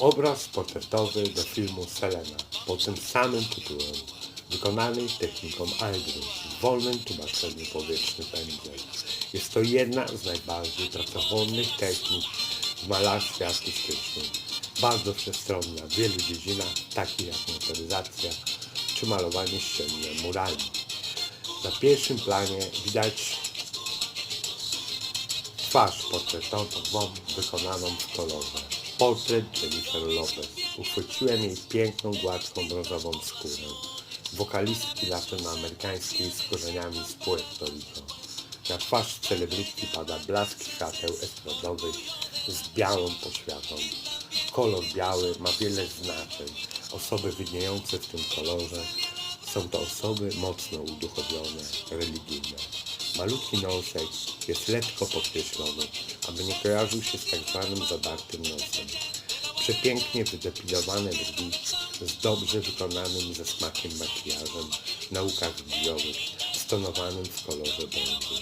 Obraz portretowy do filmu Selena pod tym samym tytułem, wykonany techniką airbrush w wolnym tłumaczeniu powietrzny pędzel. Jest to jedna z najbardziej pracochłonnych technik w malarstwie artystycznym. Bardzo wszechstronna w wielu dziedzinach, takich jak motoryzacja czy malowanie ścienne murali. Na pierwszym planie widać twarz portretową wykonaną w kolorze. Portret Jennifer Lopez. Uchwyciłem jej piękną, gładką, brązową skórę. Wokalistki latynoamerykańskiej z korzeniami z Puerto Rico. Na twarz celebrytki pada blask świateł estradowych z białą poświatą. Kolor biały ma wiele znaczeń. Osoby widniejące w tym kolorze są to osoby mocno uduchowione, religijne. Malutki nosek jest lekko podkreślony, aby nie kojarzył się z tak zwanym zadartym nosem. Przepięknie wydepilowane brwi z dobrze wykonanym ze smakiem makijażem na łukach brwiowych, stonowanym w kolorze brązu.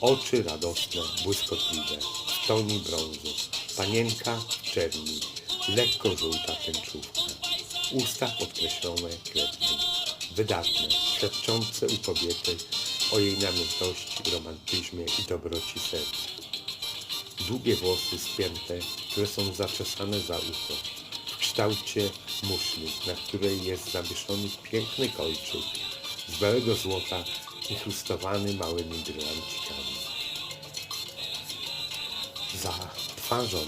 Oczy radosne, błyskotliwe, w toni brązu. Panienka w czerni, lekko żółta tęczówka. Usta podkreślone kredką. Wydatne, świadczące u kobiety o jej namiętności, romantyzmie i dobroci serca. Długie włosy spięte, które są zaczesane za ucho, w kształcie muszli, na której jest zawieszony piękny kolczyk z białego złota inkrustowany małymi brylancikami. Za twarzą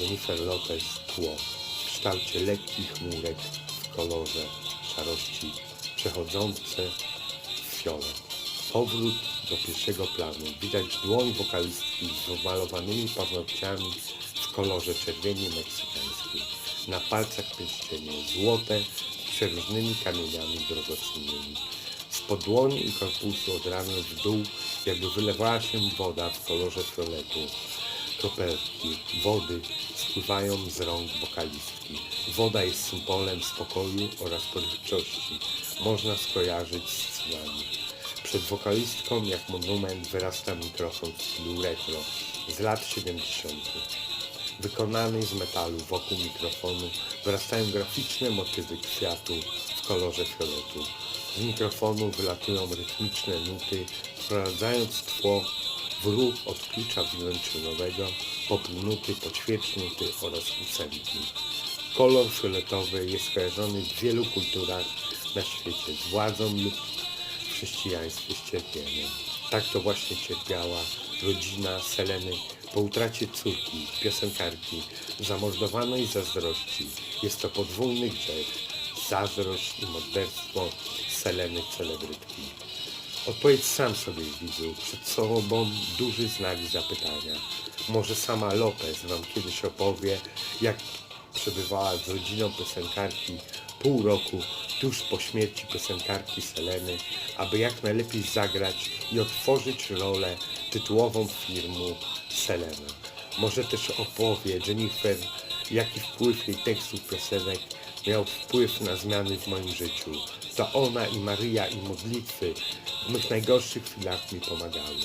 Jennifer Lopez tło w kształcie lekkich chmurek w kolorze szarości przechodzące w fiolet. Powrót do pierwszego planu. Widać dłoń wokalistki z malowanymi paznokciami w kolorze czerwieni meksykańskiej. Na palcach pierścienie złote z przeróżnymi kamieniami drogocennymi. Spod dłoni i korpusu od ramion w dół jakby wylewała się woda w kolorze fioletu. Kropelki wody spływają z rąk wokalistki. Woda jest symbolem spokoju oraz porywczości. Można skojarzyć z cnami. Przed wokalistką jak monument wyrasta mikrofon w stylu retro z lat 70. Wykonany z metalu wokół mikrofonu wyrastają graficzne motywy kwiatu w kolorze fioletu. Z mikrofonu wylatują rytmiczne nuty, wprowadzając tło w ruch od klucza wiolonczynowego po nuty, podświecznuty oraz ósemki. Kolor fioletowy jest kojarzony w wielu kulturach na świecie z władzą lub chrześcijaństwie z cierpieniem. Tak to właśnie cierpiała rodzina Seleny po utracie córki, piosenkarki, zamordowanej zazdrości. Jest to podwójny grzech, zazdrość i morderstwo Seleny celebrytki. Odpowiedz sam sobie, widzu, przed sobą duży znak zapytania. Może sama Lopez wam kiedyś opowie, jak przebywała z rodziną piosenkarki pół roku tuż po śmierci piosenkarki Seleny, aby jak najlepiej zagrać i otworzyć rolę tytułową filmu Selena. Może też opowie Jennifer, jaki wpływ jej tekstów piosenek miał wpływ na zmiany w moim życiu. To ona i Maryja i modlitwy w mych najgorszych chwilach mi pomagały.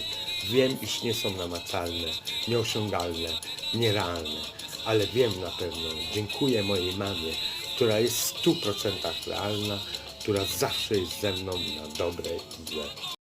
Wiem, iż nie są namacalne, nieosiągalne, nierealne, ale wiem na pewno, dziękuję mojej mamie, która jest w stu procentach realna, która zawsze jest ze mną na dobre i złe.